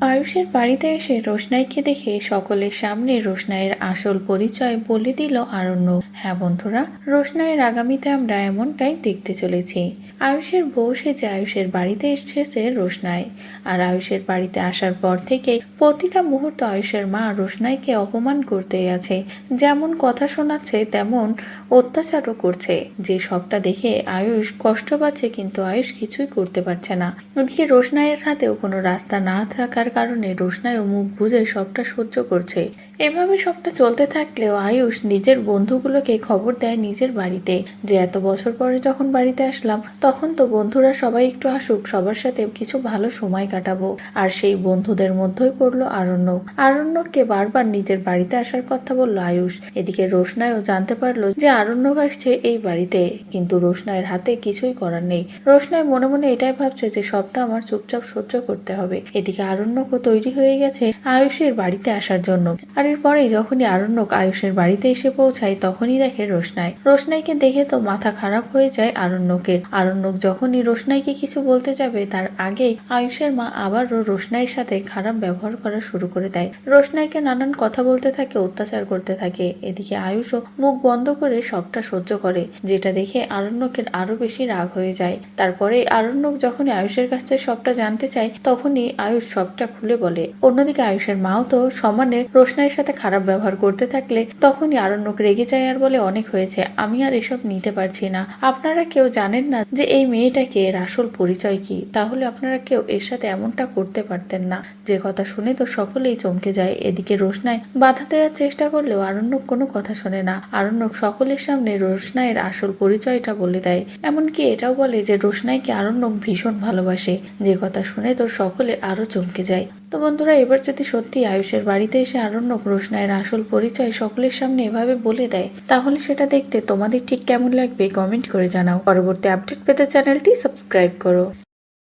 আয়ুষের বাড়িতে এসে রোশনাইকে দেখে সকলের সামনে রোশনাইয়ের আসল পরিচয় বলে দিল আরণ্য। হ্যাঁ বন্ধুরা, রোশনাইয়ের আগামীতে আমরা এমনটাই দেখতে চলেছি। আয়ুষের বউ সেজে আয়ুষের বাড়িতে এসেছে রোশনাই। আর আয়ুষের বাড়িতে আসার পর থেকে প্রতিটা মুহূর্ত আয়ুষের মা রোশনাইকে অপমান করতেই আছে। যেমন কথা শোনাচ্ছে, তেমন অত্যাচারও করছে। যে সবটা দেখে আয়ুষ কষ্ট পাচ্ছে, কিন্তু আয়ুষ কিছুই করতে পারছে না। ওদিকে রোশনাইয়ের হাতেও কোনো রাস্তা না থাকার কারণে রোশনাইও মুখ বুঝে সবটা সহ্য করছে। এভাবে সবটা চলতে থাকলেও আয়ুষ নিজের বন্ধুগুলোকে খবর দেয় নিজের বাড়িতে। যে এত বছর পরে যখন বাড়িতে আসলাম, তখন তো বন্ধুরা সবাই একটু আসুক, সবার সাথে কিছু ভালো সময় কাটাবো। আর সেই বন্ধুদের মধ্যেই পড়ল আরণ্যক আরণ্যককে বারবার নিজের বাড়িতে আসার কথা বলল আয়ুষ। এদিকে রোশনাইও জানতে পারল যে আরণ্যক আসছে এই বাড়িতে। কিন্তু রোশনাইয়ের হাতে কিছুই করার নেই। রোশনাই মনে মনে এটাই ভাবছে যে সবটা আমার চুপচাপ সহ্য করতে হবে। এদিকে আরণ্যকও তৈরি হয়ে গেছে আয়ুষের বাড়িতে আসার জন্য। আর এরপরেই যখনই আরণ্যক আয়ুষের বাড়িতে এসে পৌঁছায়, তখনই দেখে রোশনাই। রোশনাইকে দেখে তো মাথা খারাপ হয়ে যায় আরণ্যকের। আরণ্যক যখনই রোশনাইকে কিছু বলতে যাবে, তার আগেই আয়ুষের মা আবারও রোশনাইয়ের সাথে খারাপ ব্যবহার করা শুরু করে দেয়। রোশনাইকে নানান কথা বলতে থাকে, অত্যাচার করতে থাকে। এদিকে আয়ুষও মুখ বন্ধ করে সবটা সহ্য করে, যেটা দেখে আরণ্যকের আরও বেশি রাগ হয়ে যায়। তারপরে আরণ্যক যখনই আয়ুষের কাছ থেকে সবটা জানতে চায়, তখনই আয়ুষ সবটা খুলে বলে। অন্যদিকে আয়ুষের মাও তো সমানে রোশনাইয়ের সাথে খারাপ ব্যবহার করতে থাকলে তখনই আরণ্যক রেগে যায় আর বলে, অনেক হয়েছে, আমি আর এসব নিতে পারছি না। আপনারা কেউ জানেন না যে এই মেয়েটাকে এর আসল পরিচয় কি? তাহলে আপনারা কেউ এর সাথে এমনটা করতে পারতেন না। যে কথা শুনে তো সকলেই চমকে যায়। এদিকে রোশনাই বাধা দেওয়ার চেষ্টা করলেও আরণ্যক কোনো কথা শোনে না। আরণ্যক সকলের সামনে রোশনাইয়ের আসল পরিচয়টা বলে দেয়। এমনকি এটাও বলে যে রোশনাইকে আরণ্যক ভীষণ ভালোবাসে। যে কথা শুনে তো সকলে আরও চমকে যায়। তো বন্ধুরা, এবার যদি সত্যি আয়ুষের বাড়িতে এসে আরণ্যক রোশনায়ের আসল পরিচয় সকলের সামনে এভাবে বলে দেয়, তাহলে সেটা দেখতে তোমাদের ঠিক কেমন লাগবে? কমেন্ট করে জানাও। পরবর্তী আপডেট পেতে চ্যানেলটি সাবস্ক্রাইব করো।